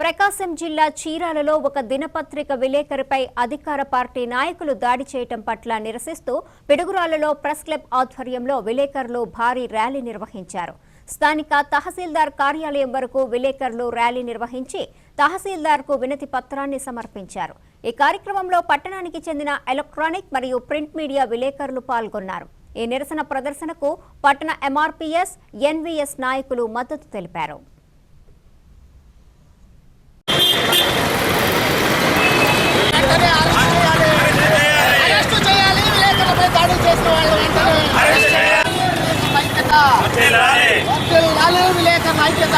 ప్రకాశం జిల్లా చీరాలలో ఒక దినపత్రిక విలేకరిపై అధికార పార్టీ నాయకులు దాడి చేయటం పట్ల నిరసిస్తూ పిడుగురాలలో ప్రెస్ క్లబ్ ఆధ్వర్యంలో విలేకరులు భారీ ర్యాలీ నిర్వహించారు. స్థానిక తహసీల్దార్ కార్యాలయం వరకు విలేకరులు ర్యాలీ నిర్వహించి తహసీల్దార్కు వినతి పత్రాన్ని సమర్పించారు. ఈ కార్యక్రమంలో పట్టణానికి చెందిన ఎలక్ట్రానిక్ మరియు ప్రింట్ మీడియా విలేకరులు పాల్గొన్నారు. ఈ నిరసన ప్రదర్శనకు పట్టణ ఎంఆర్పీఎస్ ఎన్వీఎస్ నాయకులు మద్దతు తెలిపారు వెంటనే అరెస్ట్ చేయాలి. అరెస్ట్ చేయాలి విలేకరులపై దాడులు చేసిన వాళ్ళు వెంటనే ఐక్యత వర్ధిల్లాలి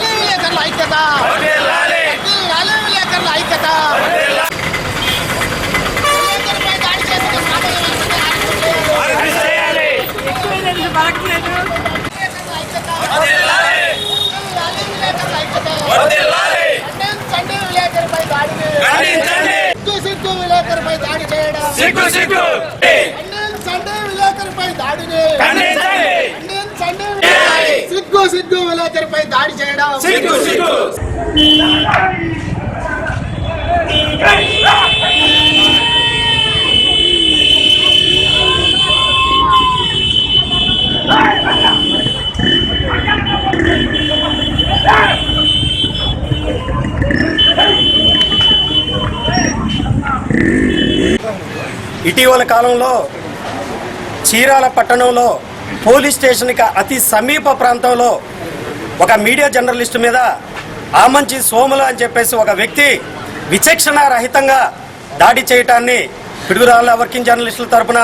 విలేకరుల ఐక్యత వర్ధిల్లాలి విలేకరుల వర్ధిల్లాలి విలేకరుల ఐక్యత వర్ధిల్లాలి విలేకరుల ఐక్యత విలేకరులపై దాడి చేసిన సామాన్య వెంటనే అరెస్ట్ చేయాలి. విలేకరుల ఐక్యత. వర్ధిల్లాలి విలేకరుల ఐక్యత. ఖండించండి విలేకరులపై దాడిని. సిగ్గు సిగ్గు విలేకరుపై దాడి చేయడం. సిగ్గు సిగ్గు. ఖండించండి విలేకరుపై దాడిని. ఖండించండి సిగ్గు సిగ్గు విలేకరుపై దాడి చేయడం. సిగ్గు సిగ్గు. ఇటీవల కాలంలో చీరాల పట్టణంలో పోలీస్ స్టేషన్కి అతి సమీప ప్రాంతంలో ఒక మీడియా జర్నలిస్ట్ మీద ఆమంచి సోములు అని చెప్పేసి ఒక వ్యక్తి విచక్షణ రహితంగా దాడి చేయటాన్ని పిడుగురాళ్ళ వర్కింగ్ జర్నలిస్టుల తరపున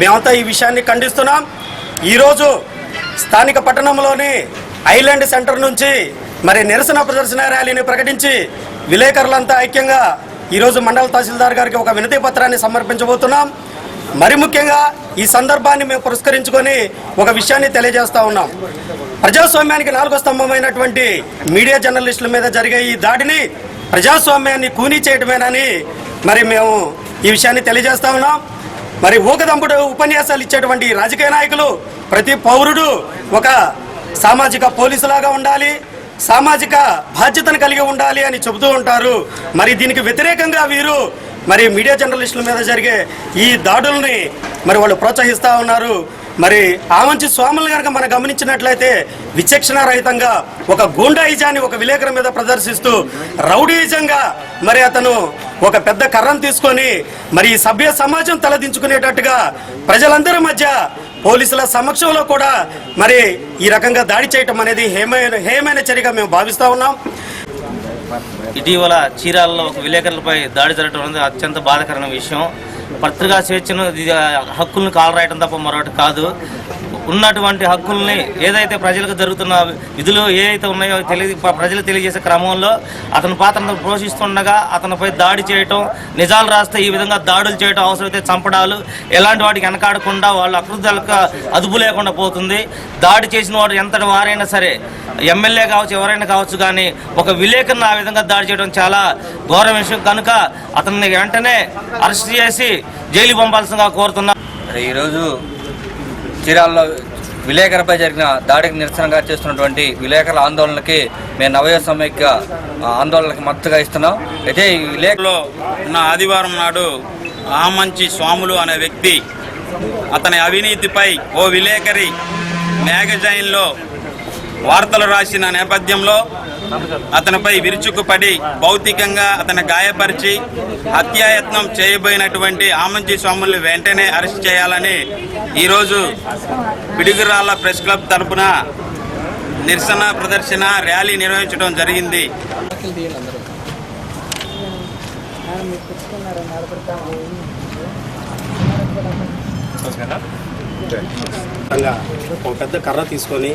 మేమంతా ఈ విషయాన్ని ఖండిస్తున్నాం. ఈరోజు స్థానిక పట్టణంలోని ఐలాండ్ సెంటర్ నుంచి మరి నిరసన ప్రదర్శన ర్యాలీని ప్రకటించి విలేకరులంతా ఐక్యంగా ఈరోజు మండల తహసీల్దార్ గారికి ఒక వినతి పత్రాన్ని సమర్పించబోతున్నాం. మరి ముఖ్యంగా ఈ సందర్భాన్ని మేము పురస్కరించుకొని ఒక విషయాన్ని తెలియజేస్తా ఉన్నాం. ప్రజాస్వామ్యానికి నాలుగో స్తంభమైనటువంటి మీడియా జర్నలిస్టుల మీద జరిగే ఈ దాడిని ప్రజాస్వామ్యాన్ని కూనీ చేయడమేనని మరి మేము ఈ విషయాన్ని తెలియజేస్తా ఉన్నాం. మరి ఊకదంపుడు ఉపన్యాసాలు ఇచ్చేటువంటి రాజకీయ నాయకులు ప్రతి పౌరుడు ఒక సామాజిక పోలీసులాగా ఉండాలి. సామాజిక బాధ్యతను కలిగి ఉండాలి అని చెబుతూ ఉంటారు. మరి దీనికి వ్యతిరేకంగా వీరు మరి మీడియా జర్నలిస్టుల మీద జరిగే ఈ దాడుల్ని మరి వాళ్ళు ప్రోత్సహిస్తూ ఉన్నారు. మరి ఆమంచి స్వాములు కనుక మనం గమనించినట్లయితే విచక్షణ రహితంగా ఒక గూండాయిజాన్ని ఒక విలేకరు మీద ప్రదర్శిస్తూ రౌడీజంగా మరి అతను ఒక పెద్ద కర్రను తీసుకొని మరి ఈ సభ్య సమాజం తలదించుకునేటట్టుగా ప్రజలందరి మధ్య పోలీసుల సమక్షంలో కూడా మరి ఈ రకంగా దాడి చేయటం అనేది హేమైన హేమైన చర్యగా మేము భావిస్తూ ఉన్నాం. ఇటీవల చీరాలలో ఒక విలేకరులపై దాడి జరగడం అనేది అత్యంత బాధాకరమైన విషయం. పత్రికా స్వేచ్ఛను ఇది హక్కులను కాలరాయటం తప్ప మరొకటి కాదు. ఉన్నటువంటి హక్కుల్ని ఏదైతే ప్రజలకు జరుగుతున్న విధులు ఏదైతే ఉన్నాయో తెలియ ప్రజలు తెలియజేసే క్రమంలో అతని పాత్రను పోషిస్తుండగా అతనిపై దాడి చేయటం నిజాలు రాస్తే ఈ విధంగా దాడులు చేయటం అవసరమైతే చంపడాలు ఎలాంటి వాటికి వెనకాడకుండా వాళ్ళు అకృతులకు అదుపు లేకుండా పోతుంది. దాడి చేసిన వాడు ఎంతటి వారైనా సరే ఎమ్మెల్యే కావచ్చు ఎవరైనా కావచ్చు కానీ ఒక విలేకరుని ఆ విధంగా దాడి చేయడం చాలా ఘోర విషయం. కనుక అతన్ని వెంటనే అరెస్ట్ చేసి జైలు పంపాల్సిందిగా కోరుతున్నా. ఈరోజు చీరాల్లో విలేకరుపై జరిగిన దాడికి నిరసనగా చేస్తున్నటువంటి విలేకరుల ఆందోళనకి మేము నవయ సమైక్య ఆందోళనకి మద్దతుగా ఇస్తున్నాం. అయితే ఈ విలేకరులో ఉన్న ఆదివారం నాడు ఆమంచి స్వాములు అనే వ్యక్తి అతని అవినీతిపై ఓ విలేకరి మ్యాగజైన్లో వార్తలు రాసిన నేపథ్యంలో అతనిపై విరుచుకుపడి భౌతికంగా అతని గాయపరిచి హత్యాయత్నం చేయబోయినటువంటి ఆమంచి స్వాములు వెంటనే అరెస్ట్ చేయాలని ఈరోజు పిడుగురాళ్ళ ప్రెస్ క్లబ్ తరపున నిరసన ప్రదర్శన ర్యాలీ నిర్వహించడం జరిగింది. ఒక పెద్ద కర్ర తీసుకొని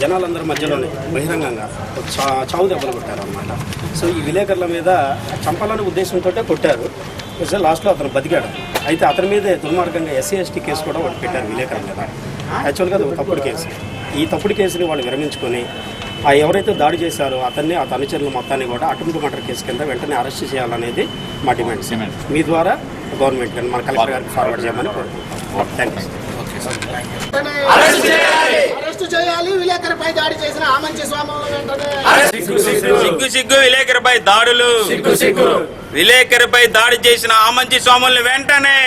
జనాలందరి మధ్యలోనే బహిరంగంగా చా- చావు దెబ్బలు కొట్టారు అనమాట సో ఈ విలేకరుల మీద చంపాలనే ఉద్దేశంతో కొట్టారు. సో లాస్ట్లో అతను బతికాడు. అయితే అతని మీదే దుర్మార్గంగా ఎస్సీ ఎస్టీ కేసు కూడా ఒకటి పెట్టారు విలేకరుల మీద. యాక్చువల్గా అది ఒక తప్పుడు కేసు. ఈ తప్పుడు కేసుని వాళ్ళు విరమించుకొని ఆ ఎవరైతే దాడి చేశారో అతన్ని ఆ అనుచరులు మొత్తాన్ని కూడా అటెంప్ట్ మర్డర్ కేసు కింద వెంటనే అరెస్ట్ చేయాలనేది మా డిమాండ్. మీ ద్వారా గవర్నమెంట్ కానీ మన కలెక్టర్ గారికి ఫార్వర్డ్ చేయమని కోరుకుంటున్నాం. థ్యాంక్ యూ అరెస్ట్ చేయాలి విలేకరిపై దాడి చేసిన ఆమంచి సిగ్గు సిగ్గు విలేకరిపై దాడులు. విలేకరిపై దాడి చేసిన ఆమంచి స్వాముల్ని వెంటనే.